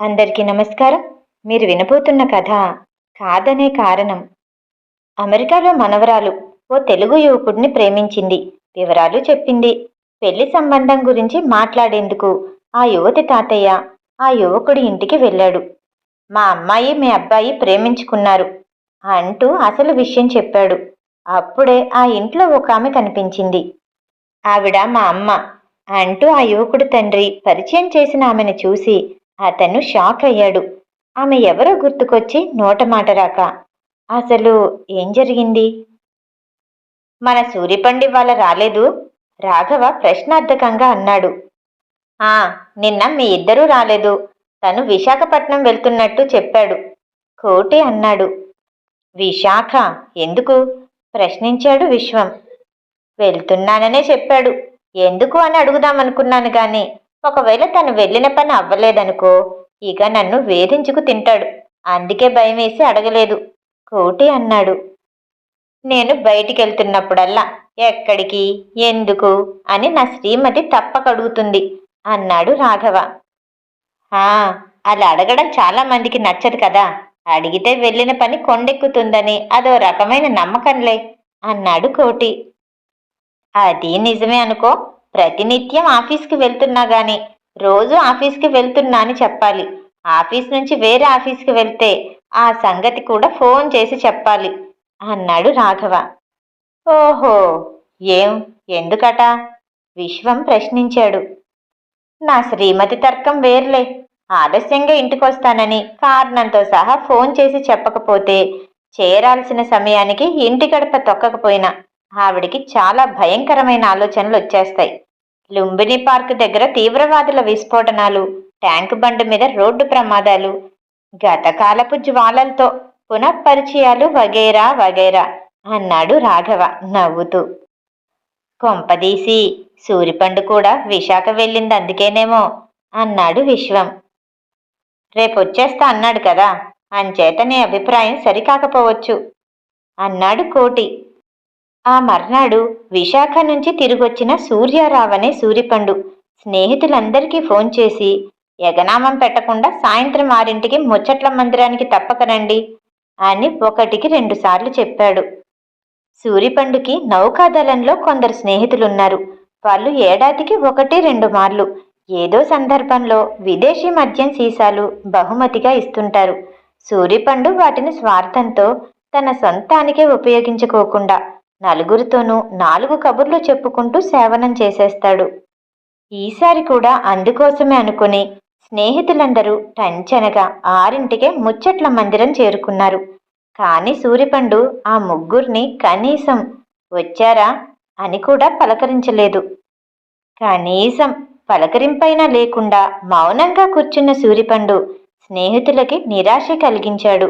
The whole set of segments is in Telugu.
అందరికీ నమస్కారం. మీరు వినబోతున్న కథ కాదనే కారణం. అమెరికాలో మనవరాలు ఓ తెలుగు యువకుడిని ప్రేమించింది. వివరాలు చెప్పింది. పెళ్ళి సంబంధం గురించి మాట్లాడేందుకు ఆ యువతి తాతయ్య ఆ యువకుడి ఇంటికి వెళ్ళాడు. మా అమ్మాయి మీ అబ్బాయి ప్రేమించుకున్నారు అంటూ అసలు విషయం చెప్పాడు. అప్పుడే ఆ ఇంట్లో ఒక ఆమె కనిపించింది. ఆవిడ మా అమ్మ అంటూ ఆ యువకుడు తండ్రి పరిచయం చేసిన ఆమెను చూసి అతను షాక్ అయ్యాడు. ఆమె ఎవరో గుర్తుకొచ్చి నోట మాట రాక అసలు ఏం జరిగింది? మన సూరిపండి వాళ్ళ రాలేదు? రాఘవ ప్రశ్నార్థకంగా అన్నాడు. ఆ నిన్న మీ ఇద్దరూ రాలేదు. తను విశాఖపట్నం వెళ్తున్నట్టు చెప్పాడు. కోటి అన్నాడు. విశాఖ? ఎందుకు? ప్రశ్నించాడు విశ్వం. వెళ్తున్నాననే చెప్పాడు. ఎందుకు అని అడుగుదామనుకున్నాను గాని ఒకవేళ తను వెళ్ళిన పని అవ్వలేదనుకో ఇక నన్ను వేధించుకు తింటాడు. అందుకే భయం వేసి అడగలేదు. కోటి అన్నాడు. నేను బయటికి వెళ్తున్నప్పుడల్లా ఎక్కడికి ఎందుకు అని నా శ్రీమతి తప్పక అడుగుతుంది అన్నాడు రాఘవ. ఆ అలా అడగడం చాలా మందికి నచ్చదు కదా అడిగితే వెళ్ళిన పని కొండెక్కుతుందని అదో రకమైన నమ్మకంలే అన్నాడు కోటి. అది నిజమే అనుకో ప్రతినిత్యం ఆఫీస్కి వెళ్తున్నా గాని రోజు ఆఫీస్కి వెళ్తున్నా అని చెప్పాలి. ఆఫీస్ నుంచి వేరే ఆఫీస్కి వెళ్తే ఆ సంగతి కూడా ఫోన్ చేసి చెప్పాలి అన్నాడు రాఘవ. ఓహో! ఏం? ఎందుకట? విశ్వం ప్రశ్నించాడు. నా శ్రీమతి తర్కం వేర్లే. ఆలస్యంగా ఇంటికొస్తానని కారణంతో సహా ఫోన్ చేసి చెప్పకపోతే చేరాల్సిన సమయానికి ఇంటి గడప తొక్కకపోయినా ఆవిడికి చాలా భయంకరమైన ఆలోచనలు వచ్చేస్తాయి. లుంబిని పార్క్ దగ్గర తీవ్రవాదుల విస్ఫోటనాలు ట్యాంక్ బండ్ మీద రోడ్డు ప్రమాదాలు గతకాలపు జ్వాలలతో పునఃపరిచయాలు వగైరా వగైరా అన్నాడు రాఘవ నవ్వుతూ. కొంపదీసి సూరిపండు కూడా విశాఖ వెళ్ళింది అందుకేనేమో అన్నాడు విశ్వం. రేపొచ్చేస్తా అన్నాడు కదా అంచేత నీ అభిప్రాయం సరికాకపోవచ్చు అన్నాడు కోటి. ఆ మర్నాడు విశాఖ నుంచి తిరిగొచ్చిన సూర్యారావనే సూరిపండు. స్నేహితులందరికీ ఫోన్ చేసి ఎగనామం పెట్టకుండా సాయంత్రం ఆరింటికి ముచ్చట్ల మందిరానికి తప్పక రండి అని ఒకటికి రెండుసార్లు చెప్పాడు. సూరిపండుకి నౌకాదళంలో కొందరు స్నేహితులున్నారు. వాళ్ళు ఏడాదికి ఒకటి రెండు మార్లు ఏదో సందర్భంలో విదేశీ మద్యం సీసాలు బహుమతిగా ఇస్తుంటారు. సూరిపండు వాటిని స్వార్థంతో తన సొంతానికే ఉపయోగించుకోకుండా నలుగురితోనూ నాలుగు కబుర్లు చెప్పుకుంటూ సేవనం చేసేస్తాడు. ఈసారి కూడా అందుకోసమే అనుకుని స్నేహితులందరూ టంచనగా ఆరింటికే ముచ్చట్ల మందిరం చేరుకున్నారు. కాని సూరిపండు ఆ ముగ్గురిని కనీసం వచ్చారా అని కూడా పలకరించలేదు. కనీసం పలకరింపైనా లేకుండా మౌనంగా కూర్చున్న సూరిపండు స్నేహితులకి నిరాశ కలిగించాడు.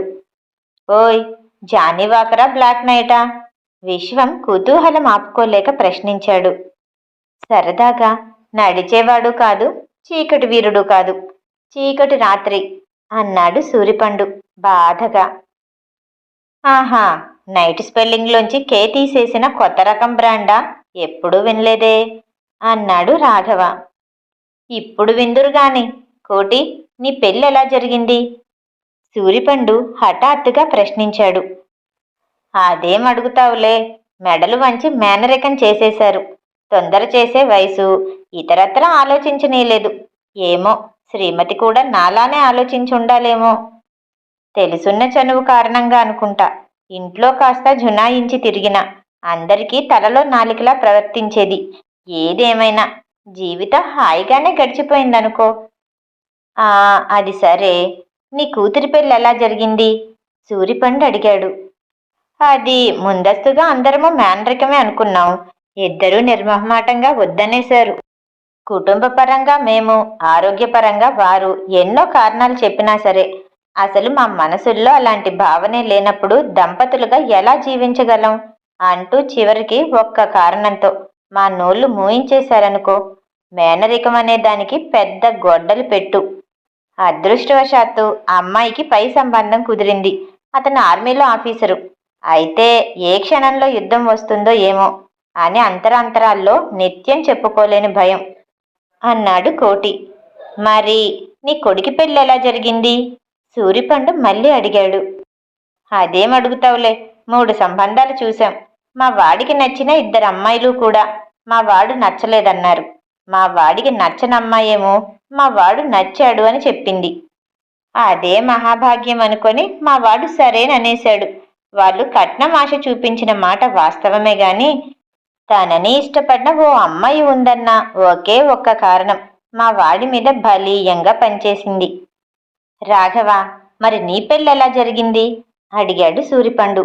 ఓయ్ జానివాకరా బ్లాక్ నైటా? విశ్వం కుతూహలం ఆపుకోలేక ప్రశ్నించాడు. సరదాగా నడిచేవాడు కాదు చీకటి వీరుడు కాదు చీకటి రాత్రి అన్నాడు సూరిపండు బాధగా. ఆహా నైట్ స్పెల్లింగ్లోంచి కే తీసేసిన కొత్త రకం బ్రాండా? ఎప్పుడూ వినలేదే అన్నాడు రాఘవ. ఇప్పుడు విందురు గాని కోటి నీ పెళ్ళి ఎలా జరిగింది? సూరిపండు హఠాత్తుగా ప్రశ్నించాడు. అదేం అడుగుతావులే? మెడలు వంచి మేనరికం చేసేశారు. తొందర చేసే వయసు. ఇతరత్ర ఆలోచించనీయలేదు. ఏమో శ్రీమతి కూడా నాలానే ఆలోచించి ఉండాలేమో తెలుసున్న చనువు కారణంగా అనుకుంటా. ఇంట్లో కాస్త జునాయించి తిరిగిన. అందరికీ తలలో నాలికలా ప్రవర్తించేది. ఏదేమైనా. జీవితం హాయిగానే గడిచిపోయిందనుకో. ఆ అది సరే. నీ కూతురి పెళ్ళి ఎలా జరిగింది? సూరిపండు అడిగాడు. అది ముందస్తుగా అందరము మేనరికమే అనుకున్నాం. ఇద్దరూ నిర్మహమాటంగా వద్దనేశారు. కుటుంబ పరంగా మేము ఆరోగ్యపరంగా వారు ఎన్నో కారణాలు చెప్పినా సరే అసలు మా మనసుల్లో అలాంటి భావనే లేనప్పుడు దంపతులుగా ఎలా జీవించగలం? అంటూ చివరికి ఒక్క కారణంతో మా నోళ్ళు మూయించేశారనుకో మేనరికం అనే దానికి పెద్ద గొడ్డలు పెట్టు. అదృష్టవశాత్తు అమ్మాయికి పై సంబంధం కుదిరింది. అతను ఆర్మీలో ఆఫీసరు. అయితే ఏ క్షణంలో యుద్ధం వస్తుందో ఏమో అని అంతరాంతరాల్లో నిత్యం చెప్పుకోలేని భయం అన్నాడు కోటి. మరి నీ కొడుకి పెళ్ళి ఎలా జరిగింది? సూరిపండు మళ్ళీ అడిగాడు. అదేం అడుగుతావులే? మూడు సంబంధాలు చూశాం. మా వాడికి నచ్చిన ఇద్దరు అమ్మాయిలు కూడా. మా వాడు నచ్చలేదన్నారు. మా వాడికి నచ్చని అమ్మాయేమో మా వాడు నచ్చాడు అని చెప్పింది. అదే మహాభాగ్యం అనుకొని మా వాడు సరేననేశాడు. వాళ్ళు కట్నం ఆశ చూపించిన మాట వాస్తవమే గాని తనని ఇష్టపడిన ఓ అమ్మాయి ఉందన్న ఒకే ఒక్క కారణం. మా వాడి మీద బలీయంగా పనిచేసింది. రాఘవ మరి నీ పెళ్ళెలా ఎలా జరిగింది? అడిగాడు సూరిపండు.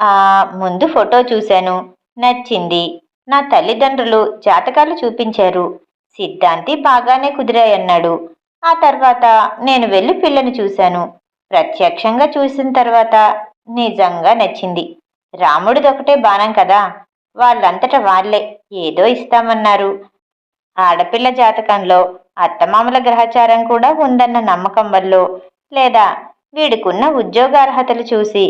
ఆ ముందు ఫోటో చూశాను. నచ్చింది. నా తల్లిదండ్రులు జాతకాలు చూపించారు. సిద్ధాంతి బాగానే కుదిరాయన్నాడు. ఆ తర్వాత నేను వెళ్ళి పిల్లని చూశాను. ప్రత్యక్షంగా చూసిన తర్వాత నిజంగా నచ్చింది. రాముడిదొకటే బాణం కదా వాళ్ళంతట వాళ్ళే ఏదో ఇస్తామన్నారు. ఆడపిల్ల జాతకంలో అత్తమామల గ్రహచారం కూడా ఉందన్న నమ్మకం వల్ల లేదా వీడికున్న ఉద్యోగార్హతలు చూసి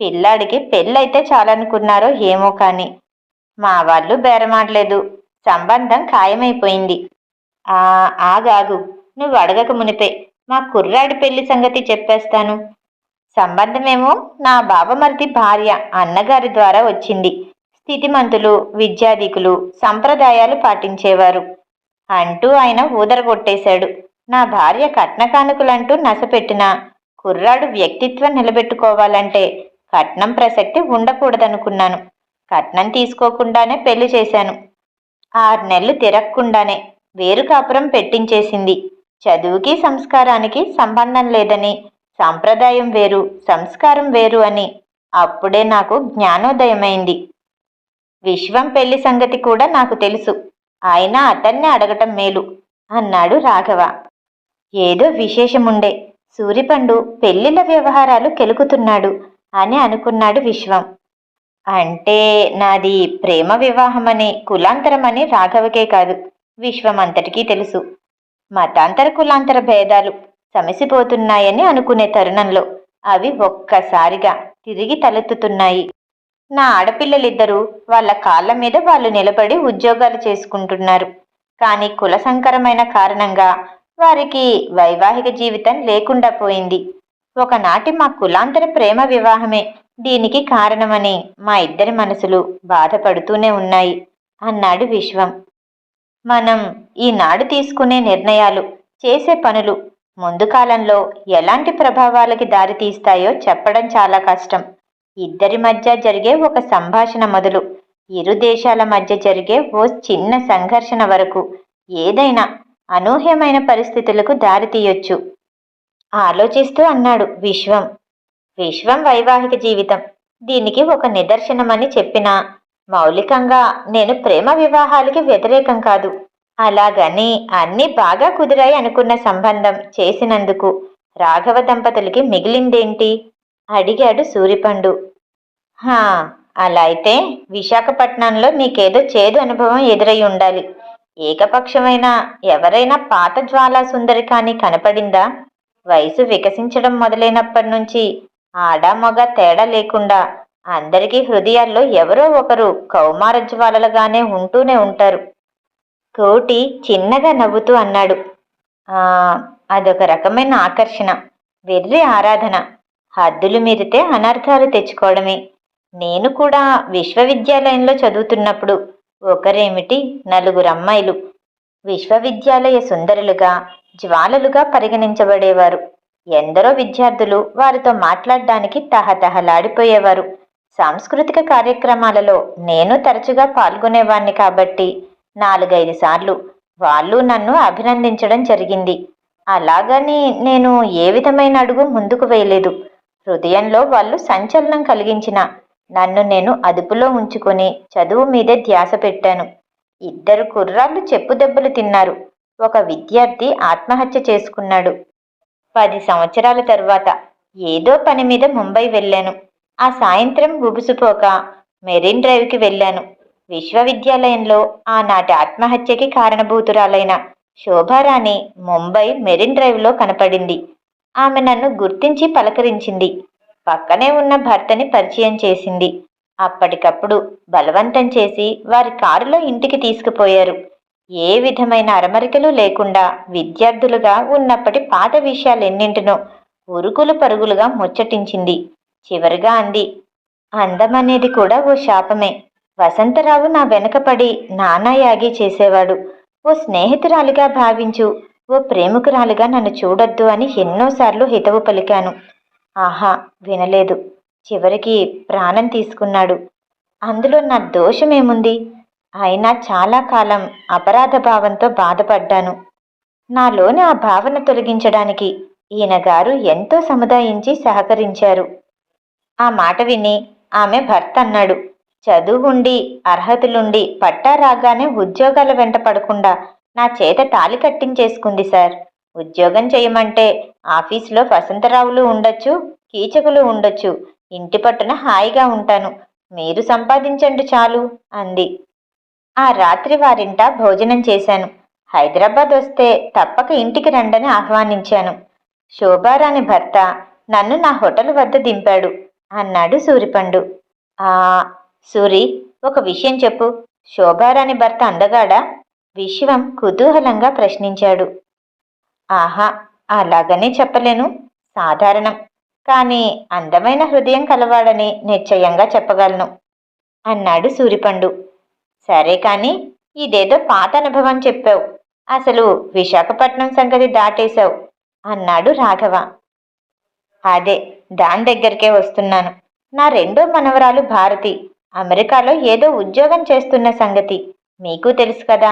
పిల్లాడికి పెళ్ళైతే చాలనుకున్నారో ఏమో కాని మా వాళ్ళు బేరమాడలేదు సంబంధం ఖాయమైపోయింది. ఆ ఆగాగు నువ్వు అడగక మునిపే మా కుర్రాడి పెళ్ళి సంగతి చెప్పేస్తాను. సంబంధమేమో నా బావమరిది భార్య అన్నగారి ద్వారా వచ్చింది. స్థితిమంతులు విద్యాధికులు సంప్రదాయాలు పాటించేవారు. అంటూ ఆయన ఊదరగొట్టేశాడు. నా భార్య కట్న కానుకలంటూ నసపెట్టిన కుర్రాడు వ్యక్తిత్వం నిలబెట్టుకోవాలంటే కట్నం ప్రసక్తి ఉండకూడదనుకున్నాను. కట్నం తీసుకోకుండానే పెళ్ళి చేశాను. ఆరు నెలలు తిరగకుండానే వేరు కాపురం పెట్టించేసింది. చదువుకి సంస్కారానికి సంబంధం లేదని సాంప్రదాయం వేరు సంస్కారం వేరు అని. అప్పుడే నాకు జ్ఞానోదయమైంది. విశ్వం పెళ్ళి సంగతి కూడా నాకు తెలుసు. ఆయన అతన్ని అడగటం మేలు అన్నాడు రాఘవ. ఏదో విశేషముండే. సూరిపండు పెళ్ళిళ్ళ వ్యవహారాలు కెలుకుతున్నాడు అని అనుకున్నాడు విశ్వం. అంటే నాది ప్రేమ వివాహమని కులాంతరమని రాఘవకే కాదు విశ్వం అంతటికీ తెలుసు. మతాంతర కులాంతర భేదాలు సమసిపోతున్నాయని అనుకునే తరుణంలో అవి ఒక్కసారిగా తిరిగి తలెత్తుతున్నాయి. నా ఆడపిల్లలిద్దరూ వాళ్ళ కాళ్ళ మీద వాళ్ళు నిలబడి ఉద్యోగాలు చేసుకుంటున్నారు. కానీ కుల సంకరమైన కారణంగా వారికి వైవాహిక జీవితం లేకుండా పోయింది. ఒకనాటి మా కులాంతర ప్రేమ వివాహమే దీనికి కారణమని మా ఇద్దరి మనసులు బాధపడుతూనే ఉన్నాయి అన్నాడు విశ్వం. మనం ఈనాడు తీసుకునే నిర్ణయాలు చేసే పనులు ముందు కాలంలో ఎలాంటి ప్రభావాలకి దారి తీస్తాయో చెప్పడం చాలా కష్టం. ఇద్దరి మధ్య జరిగే ఒక సంభాషణ మొదలు. ఇరు దేశాల మధ్య జరిగే ఓ చిన్న సంఘర్షణ వరకు. ఏదైనా అనూహ్యమైన పరిస్థితులకు దారితీయొచ్చు ఆలోచిస్తూ అన్నాడు విశ్వం. విశ్వం వైవాహిక జీవితం. దీనికి ఒక నిదర్శనమని చెప్పినా మౌలికంగా నేను ప్రేమ వివాహాలకి వ్యతిరేకం కాదు. అలాగని అన్నీ బాగా కుదిరాయి అనుకున్న సంబంధం చేసినందుకు రాఘవ దంపతులకి మిగిలిందేంటి? అడిగాడు సూరిపండు. హా అలా అయితే విశాఖపట్నంలో మీకేదో చేదు అనుభవం ఎదురై ఉండాలి. ఏకపక్షమైన ఎవరైనా పాత జ్వాలా సుందరి కానీ కనపడిందా? వయసు వికసించడం మొదలైనప్పటి నుంచి ఆడామొగ తేడా లేకుండా అందరికీ హృదయాల్లో ఎవరో ఒకరు కౌమార జ్వాలలుగానే ఉంటూనే ఉంటారు. కోటి చిన్నగా నవ్వుతూ అన్నాడు. ఆ అదొక రకమైన ఆకర్షణ వెర్రి ఆరాధన. హద్దులు మీరితే అనర్థాలు తెచ్చుకోవడమే. నేను కూడా విశ్వవిద్యాలయంలో చదువుతున్నప్పుడు ఒకరేమిటి? నలుగురు అమ్మాయిలు. విశ్వవిద్యాలయ సుందరులుగా జ్వాలలుగా పరిగణించబడేవారు. ఎందరో విద్యార్థులు వారితో మాట్లాడడానికి తహతహలాడిపోయేవారు. సాంస్కృతిక కార్యక్రమాలలో నేను తరచుగా పాల్గొనేవాణ్ణి కాబట్టి నాలుగైదు సార్లు. వాళ్ళు నన్ను అభినందించడం జరిగింది. అలాగని నేను ఏ విధమైన అడుగు ముందుకు వేయలేదు. హృదయంలో వాళ్ళు సంచలనం కలిగించిన నన్ను నేను అదుపులో ఉంచుకొని చదువు మీదే ధ్యాస పెట్టాను. ఇద్దరు కుర్రాళ్ళు చెప్పు దెబ్బలు తిన్నారు. ఒక విద్యార్థి ఆత్మహత్య చేసుకున్నాడు. పది సంవత్సరాల తర్వాత ఏదో పని మీద ముంబై వెళ్ళాను. ఆ సాయంత్రం గుబుసుపోక మెరీన్ డ్రైవ్కి వెళ్ళాను. విశ్వవిద్యాలయంలో ఆనాటి ఆత్మహత్యకి కారణభూతురాలైన శోభారాణి ముంబై మెరిన్ డ్రైవ్లో కనపడింది. ఆమె నన్ను గుర్తించి పలకరించింది. పక్కనే ఉన్న భర్తని పరిచయం చేసింది. అప్పటికప్పుడు బలవంతం చేసి వారి కారులో ఇంటికి తీసుకుపోయారు. ఏ విధమైన అరమరికలు లేకుండా విద్యార్థులుగా ఉన్నప్పటి పాత విషయాలెన్నింటినో ఉరుకులు పరుగులుగా ముచ్చటించింది. చివరిగా అంది అందమనేది కూడా ఓ శాపమే. వసంతరావు నా వెనకపడి నానాయాగి చేసేవాడు. ఓ స్నేహితురాలిగా భావించు ఓ ప్రేమికురాలిగా నన్ను చూడొద్దు అని ఎన్నోసార్లు హితవు పలికాను. ఆహా వినలేదు. చివరికి ప్రాణం తీసుకున్నాడు. అందులో నా దోషమేముంది? అయినా చాలా కాలం అపరాధ భావంతో బాధపడ్డాను. నాలోని ఆ భావన తొలగించడానికి ఈయన గారు ఎంతో సముదాయించి సహకరించారు. ఆ మాట విని ఆమె భర్త అన్నాడు. చదువుండి అర్హతలుండి పట్టా రాగానే ఉద్యోగాల వెంట పడకుండా నా చేత తాలి కట్టించేసుకుంది సార్. ఉద్యోగం చేయమంటే ఆఫీసులో వసంతరావులు ఉండొచ్చు కీచకులు ఉండొచ్చు. ఇంటి పట్టున హాయిగా ఉంటాను. మీరు సంపాదించండి చాలు అంది. ఆ రాత్రి వారింట భోజనం చేశాను. హైదరాబాద్ వస్తే తప్పక ఇంటికి రండని ఆహ్వానించాను. శోభారాణి భర్త నన్ను నా హోటల్ వద్ద దింపాడు అన్నాడు సూరిపండు. ఆ సూరి ఒక విషయం చెప్పు. శోభారాణి భర్త అందగాడా? విశ్వం కుతూహలంగా ప్రశ్నించాడు. ఆహా అలాగనే చెప్పలేను. సాధారణం. కానీ అందమైన హృదయం కలవాడని నిశ్చయంగా చెప్పగలను అన్నాడు సూరిపండు. సరే కాని ఇదేదో పాత అనుభవం చెప్పావు. అసలు విశాఖపట్నం సంగతి దాటేశావు అన్నాడు రాఘవ. అదే దాని దగ్గరికే వస్తున్నాను. నా రెండో మనవరాలు భారతి. అమెరికాలో ఏదో ఉద్యోగం చేస్తున్న సంగతి మీకు తెలుసు కదా.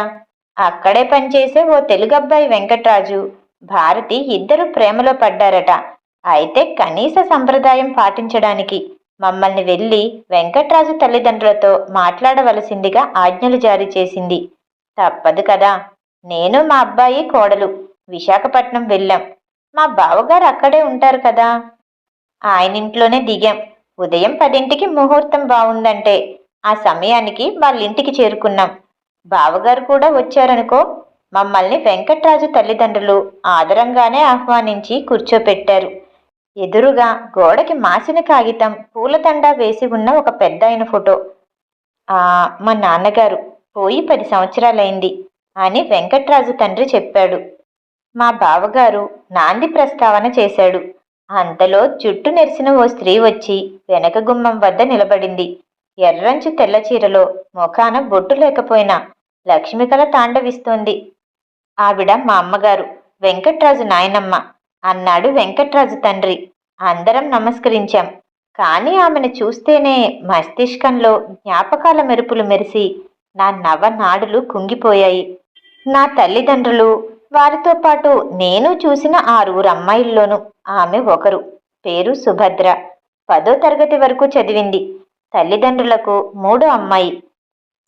అక్కడే పనిచేసే ఓ తెలుగు అబ్బాయి వెంకట్రాజు భారతి ఇద్దరు ప్రేమలో పడ్డారట. అయితే కనీస సంప్రదాయం పాటించడానికి మమ్మల్ని వెళ్ళి వెంకట్రాజు తల్లిదండ్రులతో మాట్లాడవలసిందిగా ఆజ్ఞలు జారీ చేసింది. తప్పదు కదా. నేను మా అబ్బాయి కోడలు విశాఖపట్నం వెళ్ళాం. మా బావగారు అక్కడే ఉంటారు కదా. ఆయన ఇంట్లోనే దిగాం. ఉదయం పదింటికి ముహూర్తం బాగుందంటే ఆ సమయానికి వాళ్ళింటికి చేరుకున్నాం. బావగారు కూడా వచ్చారనుకో మమ్మల్ని వెంకట్రాజు తల్లిదండ్రులు ఆదరంగానే ఆహ్వానించి కూర్చోపెట్టారు. ఎదురుగా గోడకి మాసిన కాగితం పూలదండ వేసి ఉన్న ఒక పెద్ద ఆయన ఫోటో. ఆ మా నాన్నగారు పోయి పది సంవత్సరాలైంది అని వెంకట్రాజు తండ్రి చెప్పాడు. మా బావగారు నాంది ప్రస్తావన చేశాడు. అంతలో జుట్టు నెరిసిన ఓ స్త్రీ వచ్చి వెనక గుమ్మం వద్ద నిలబడింది. ఎర్రంచు తెల్ల చీరలో ముఖాన బొట్టు లేకపోయినా లక్ష్మికల తాండవిస్తోంది. ఆవిడ మా అమ్మగారు వెంకట్రాజు నాయనమ్మ అన్నాడు వెంకట్రాజు తండ్రి. అందరం నమస్కరించాం. కానీ ఆమెను చూస్తేనే మస్తిష్కంలో జ్ఞాపకాల మెరుపులు మెరిసి నా నవనాడులు కుంగిపోయాయి. నా తల్లిదండ్రులు వారితో పాటు నేను చూసిన ఆరుగురు అమ్మాయిల్లోనూ ఆమె ఒకరు. పేరు సుభద్ర. పదో తరగతి వరకు చదివింది. తల్లిదండ్రులకు మూడో అమ్మాయి.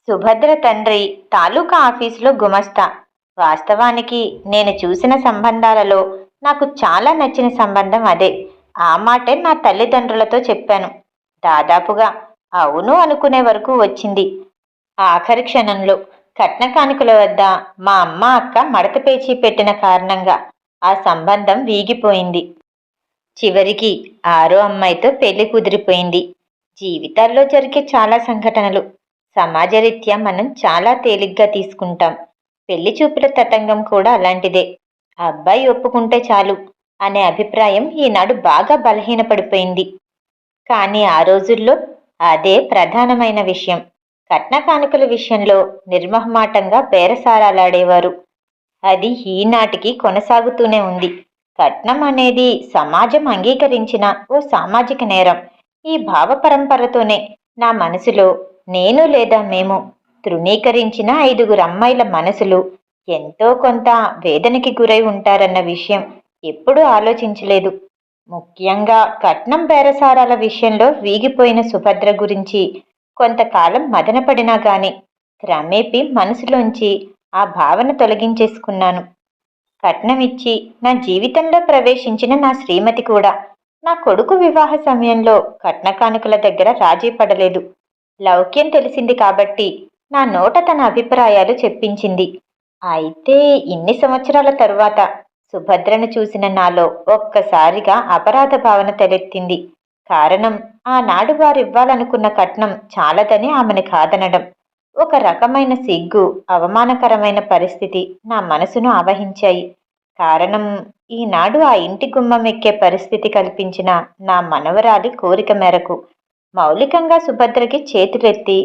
సుభద్ర తండ్రి తాలూకా ఆఫీసులో గుమస్తా. వాస్తవానికి నేను చూసిన సంబంధాలలో నాకు చాలా నచ్చిన సంబంధం అదే. ఆ మాటే నా తల్లిదండ్రులతో చెప్పాను. దాదాపుగా అవును అనుకునే వరకు వచ్చింది. ఆఖరి క్షణంలో కట్న కానుకల వద్ద మా అమ్మ అక్క మడత పేచి పెట్టిన కారణంగా ఆ సంబంధం వీగిపోయింది. చివరికి ఆరో అమ్మాయితో పెళ్ళి కుదిరిపోయింది. జీవితాల్లో జరిగే చాలా సంఘటనలు సమాజరీత్యా మనం చాలా తేలిగ్గా తీసుకుంటాం. పెళ్ళి చూపుల తతంగం కూడా అలాంటిదే. అబ్బాయి ఒప్పుకుంటే చాలు అనే అభిప్రాయం ఈనాడు బాగా బలహీనపడిపోయింది. కానీ ఆ రోజుల్లో అదే ప్రధానమైన విషయం. కట్న కానుకల విషయంలో నిర్మహమాటంగా బేరసారాలాడేవారు. అది ఈనాటికి కొనసాగుతూనే ఉంది. కట్నం అనేది సమాజం అంగీకరించిన ఓ సామాజిక నేరం. ఈ భావ పరంపరతోనే నా మనసులో నేను లేదా మేము తృణీకరించిన ఐదుగురు అమ్మాయిల మనసులు ఎంతో కొంత వేదనకి గురై ఉంటారన్న విషయం ఎప్పుడూ ఆలోచించలేదు. ముఖ్యంగా కట్నం బేరసారాల విషయంలో వీగిపోయిన సుభద్ర గురించి కొంతకాలం మదనపడినా గాని క్రమేపీ మనసులోంచి ఆ భావన తొలగించేసుకున్నాను. కట్నం ఇచ్చి నా జీవితంలో ప్రవేశించిన నా శ్రీమతి కూడా నా కొడుకు వివాహ సమయంలో కట్న కానుకల దగ్గర రాజీ పడలేదు. లౌక్యం తెలిసింది కాబట్టి నా నోట తన అభిప్రాయాలు చెప్పించింది. అయితే ఇన్ని సంవత్సరాల తరువాత సుభద్రను చూసిన నాలో ఒక్కసారిగా అపరాధ భావన తలెత్తింది. కారణం ఆనాడు వారు ఇవ్వాలనుకున్న కట్నం చాలదని ఆమెను కాదనడం. ఒక రకమైన సిగ్గు అవమానకరమైన పరిస్థితి నా మనసును ఆవహించాయి. కారణం ఈనాడు ఆ ఇంటి గుమ్మం ఎక్కే పరిస్థితి కల్పించిన నా మనవరాలి కోరిక మేరకు. మౌలికంగా సుభద్రకి చేతులెత్తి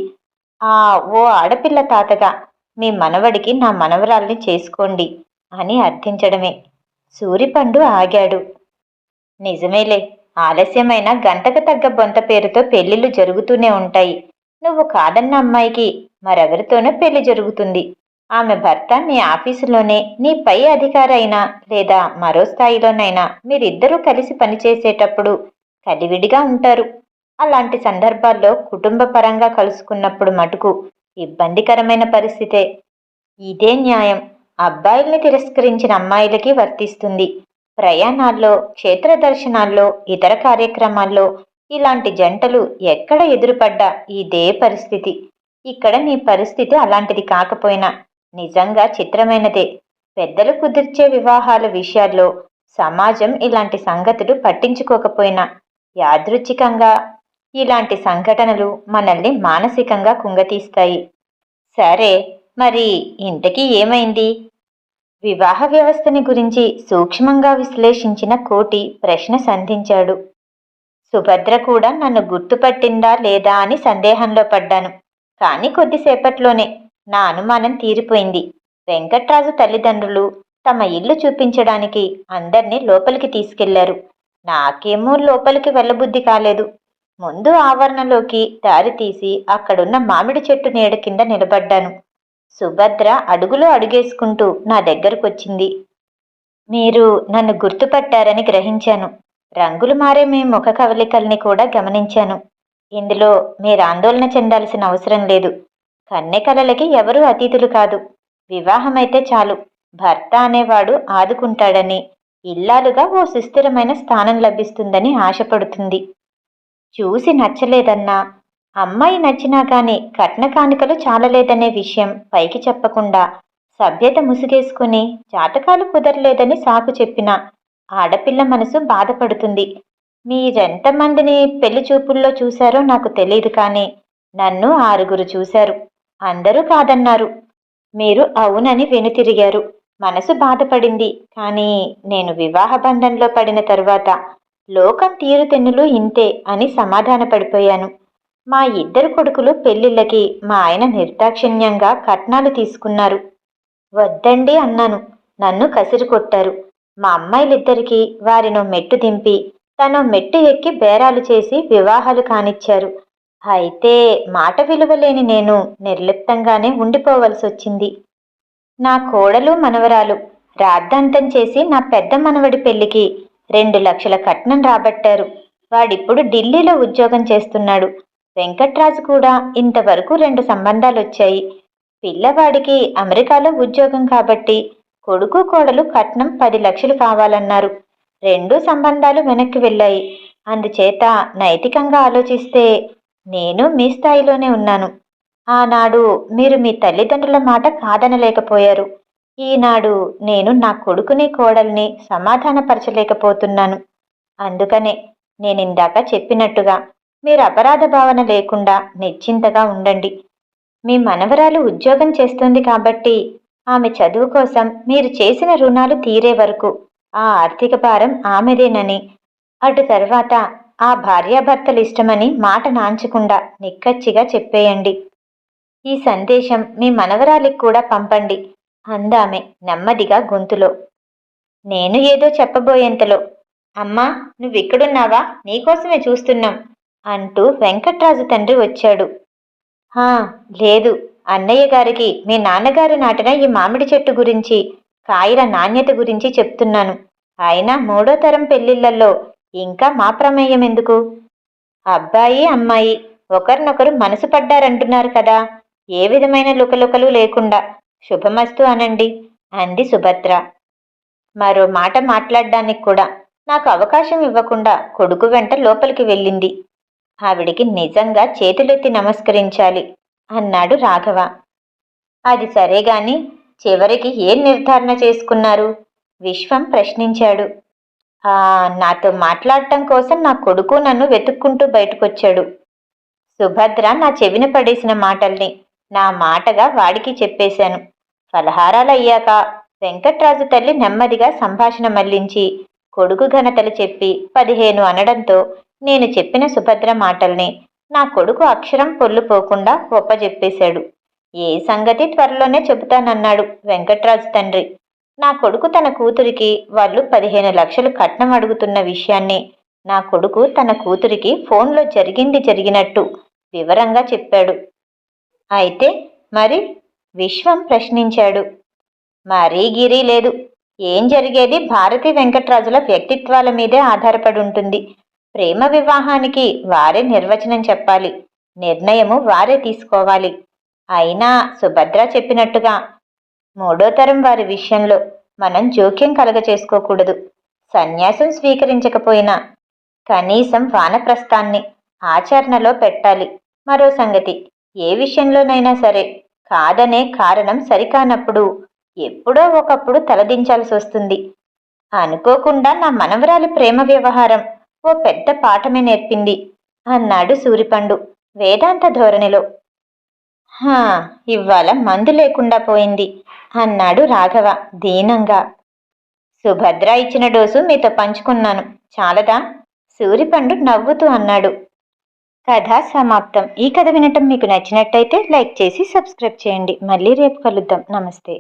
ఆ ఓ ఆడపిల్ల తాతగా మీ మనవడికి నా మనవరాల్ని చేసుకోండి అని అర్థించడమే. సూరిపండు ఆగాడు. నిజమేలే ఆలస్యమైన గంటకు తగ్గ బొంత పేరుతో పెళ్ళిళ్ళు జరుగుతూనే ఉంటాయి. నువ్వు కాదన్న అమ్మాయికి మరెవరితోనో పెళ్ళి జరుగుతుంది. ఆమె భర్త మీ ఆఫీసులోనే నీ పై అధికారైనా లేదా మరో స్థాయిలోనైనా మీరిద్దరూ కలిసి పనిచేసేటప్పుడు కలివిడిగా ఉంటారు. అలాంటి సందర్భాల్లో కుటుంబ పరంగా కలుసుకున్నప్పుడు మటుకు ఇబ్బందికరమైన పరిస్థితే. ఇదే న్యాయం. అబ్బాయిల్ని తిరస్కరించిన అమ్మాయిలకి వర్తిస్తుంది. ప్రయాణాల్లో క్షేత్ర దర్శనాల్లో ఇతర కార్యక్రమాల్లో ఇలాంటి జంటలు ఎక్కడ ఎదురుపడ్డా ఇదే పరిస్థితి. ఇక్కడ నీ పరిస్థితి అలాంటిది కాకపోయినా నిజంగా చిత్రమైనదే. పెద్దలు కుదిర్చే వివాహాల విషయాల్లో సమాజం ఇలాంటి సంగతులు పట్టించుకోకపోయినా యాదృచ్ఛికంగా ఇలాంటి సంఘటనలు మనల్ని మానసికంగా కుంగతీస్తాయి. సరే మరి ఇంతకీ ఏమైంది? వివాహ వ్యవస్థని గురించి సూక్ష్మంగా విశ్లేషించిన కోటి ప్రశ్న సంధించాడు. సుభద్ర కూడా నన్ను గుర్తుపట్టిందా లేదా అని సందేహంలో పడ్డాను. కానీ కొద్దిసేపట్లోనే నా అనుమానం తీరిపోయింది. వెంకట్రాజు తల్లిదండ్రులు తమ ఇల్లు చూపించడానికి అందర్నీ లోపలికి తీసుకెళ్ళారు. నాకేమో లోపలికి వెళ్ళబుద్ధి కాలేదు. ముందు ఆవరణలోకి దారి తీసి అక్కడున్న మామిడి చెట్టు నీడ కింద నిలబడ్డాను. సుభద్ర అడుగులో అడుగేసుకుంటూ నా దగ్గరకొచ్చింది. మీరు నన్ను గుర్తుపట్టారని గ్రహించాను. రంగులు మారే మీ ముఖ కవలికల్ని కూడా గమనించాను. ఇందులో మీరు ఆందోళన చెందాల్సిన అవసరం లేదు. కన్నె కలలకి ఎవరూ అతీతులు కాదు. వివాహమైతే చాలు. భర్త అనేవాడు ఆదుకుంటాడని ఇల్లాలుగా ఓ సుస్థిరమైన స్థానం లభిస్తుందని ఆశపడుతుంది. చూసి నచ్చలేదన్నా అమ్మాయి నచ్చినా కానీ కట్న కానుకలు చాలలేదనే విషయం పైకి చెప్పకుండా సభ్యత ముసుగేసుకుని జాతకాలు కుదరలేదని సాకు చెప్పిన ఆడపిల్ల మనసు బాధపడుతుంది. మీరెంతమందిని పెళ్ళి చూపుల్లో చూశారో నాకు తెలియదు కానీ నన్ను ఆరుగురు చూశారు. అందరూ కాదన్నారు. మీరు అవునని వెనుతిరిగారు. మనసు బాధపడింది కానీ నేను వివాహ బంధంలో పడిన తరువాత లోకం తీరుతెన్నులు ఇంతే అని సమాధాన పడిపోయాను మా ఇద్దరు కొడుకులు పెళ్ళిళ్ళకి మా ఆయన నిర్దాక్షిణ్యంగా కట్నాలు తీసుకున్నారు. వద్దండి అన్నాను. నన్ను కసిరి కొట్టారు. మా అమ్మాయిలిద్దరికీ వారినో మెట్టు దింపి తనో మెట్టు ఎక్కి బేరాలు చేసి వివాహాలు కానిచ్చారు. అయితే మాట విలువలేని నేను నిర్లిప్తంగానే ఉండిపోవలసి వచ్చింది నా కోడలు మనవరాలు రాద్ధాంతం చేసి నా పెద్ద మనవడి పెళ్ళికి రెండు లక్షల కట్నం రాబట్టారు. వాడిప్పుడు ఢిల్లీలో ఉద్యోగం చేస్తున్నాడు. వెంకట్రాజు కూడా ఇంతవరకు రెండు సంబంధాలు వచ్చాయి పిల్లవాడికి అమెరికాలో ఉద్యోగం కాబట్టి కొడుకు కోడలు కట్నం పది లక్షలు కావాలన్నారు. రెండు సంబంధాలు వెనక్కి వెళ్ళాయి. అందుచేత నైతికంగా ఆలోచిస్తే నేను మీ స్థాయిలోనే ఉన్నాను. ఆనాడు మీరు మీ తల్లిదండ్రుల మాట కాదనలేకపోయారు. ఈనాడు నేను నా కొడుకుని కోడల్ని సమాధానపరచలేకపోతున్నాను. అందుకనే నేనిందాక చెప్పినట్టుగా మీరు అపరాధ భావన లేకుండా నిశ్చింతగా ఉండండి. మీ మనవరాలు ఉద్యోగం చేస్తుంది కాబట్టి ఆమె చదువు కోసం మీరు చేసిన రుణాలు తీరే వరకు ఆ ఆర్థిక భారం ఆమెదేనని అటు తర్వాత ఆ భార్యాభర్తలు ఇష్టమని మాట నాంచకుండా నిక్కచ్చిగా చెప్పేయండి. ఈ సందేశం మీ మనవరాలికి కూడా పంపండి అందామె నెమ్మదిగా గొంతులో. నేను ఏదో చెప్పబోయేంతలో అమ్మా నువ్విక్కడున్నావా? నీకోసమే చూస్తున్నాం. అంటూ వెంకట్రాజు తండ్రి వచ్చాడు. హా లేదు. అన్నయ్య గారికి మీ నాన్నగారు నాటిన ఈ మామిడి చెట్టు గురించి కాయల నాణ్యత గురించి చెప్తున్నాను. అయినా మూడో తరం పెళ్ళిళ్ళలో ఇంకా మా ప్రమేయం ఎందుకు? అబ్బాయి అమ్మాయి ఒకరినొకరు మనసు పడ్డారంటున్నారు కదా. ఏ విధమైన లుకలుకలు లేకుండా శుభమస్తు అనండి అంది సుభద్ర. మరో మాట మాట్లాడడానికి కూడా నాకు అవకాశం ఇవ్వకుండా కొడుకు వెంట లోపలికి వెళ్ళింది. ఆవిడికి నిజంగా చేతులెత్తి నమస్కరించాలి అన్నాడు రాఘవ. అది సరే గాని చివరికి ఏం నిర్ధారణ చేసుకున్నారు? విశ్వం ప్రశ్నించాడు. ఆ నాతో మాట్లాడటం కోసం నా కొడుకు నన్ను వెతుక్కుంటూ బయటకొచ్చాడు. సుభద్ర నా చెవిన పడేసిన మాటల్ని నా మాటగా వాడికి చెప్పేశాను. ఫలహారాలయ్యాక వెంకట్రాజు తల్లి నెమ్మదిగా సంభాషణ మళ్ళించి కొడుకు ఘనతలు చెప్పి పదిహేను అనడంతో నేను చెప్పిన సుభద్ర మాటల్ని. నా కొడుకు అక్షరం పొల్లుపోకుండా ఒప్పజెప్పేశాడు ఏ సంగతి త్వరలోనే చెబుతానన్నాడు వెంకట్రాజు తండ్రి. నా కొడుకు తన కూతురికి వాళ్ళు పదిహేను లక్షలు కట్నం అడుగుతున్న విషయాన్ని. నా కొడుకు తన కూతురికి ఫోన్లో జరిగింది జరిగినట్టు వివరంగా చెప్పాడు. అయితే మరి విశ్వం ప్రశ్నించాడు. మరీ గిరి లేదు. ఏం జరిగేది? భారతి వెంకట్రాజుల వ్యక్తిత్వాల మీదే ఆధారపడి ఉంటుంది ప్రేమ వివాహానికి వారే నిర్వచనం చెప్పాలి. నిర్ణయము వారే తీసుకోవాలి. అయినా సుభద్ర చెప్పినట్టుగా మూడో తరం వారి విషయంలో మనం జోక్యం కలగచేసుకోకూడదు. సన్యాసం స్వీకరించకపోయినా కనీసం వానప్రస్థాన్ని ఆచరణలో పెట్టాలి. మరో సంగతి ఏ విషయంలోనైనా సరే కాదనే కారణం సరికానప్పుడు ఎప్పుడో ఒకప్పుడు తలదించాల్సి వస్తుంది అనుకోకుండా నా మనవరాలి ప్రేమ వ్యవహారం ఓ పెద్ద పాఠమే నేర్పింది అన్నాడు సూరిపండు వేదాంత ధోరణిలో. హా ఇవాళ మందు లేకుండా పోయింది అన్నాడు రాఘవ దీనంగా. సుభద్ర ఇచ్చిన డోసు మీతో పంచుకున్నాను చాలదా? సూరిపండు నవ్వుతూ అన్నాడు. కథ సమాప్తం. ఈ కథ వినటం మీకు నచ్చినట్టయితే లైక్ చేసి సబ్స్క్రైబ్ చేయండి. మళ్ళీ రేపు కలుద్దాం. నమస్తే.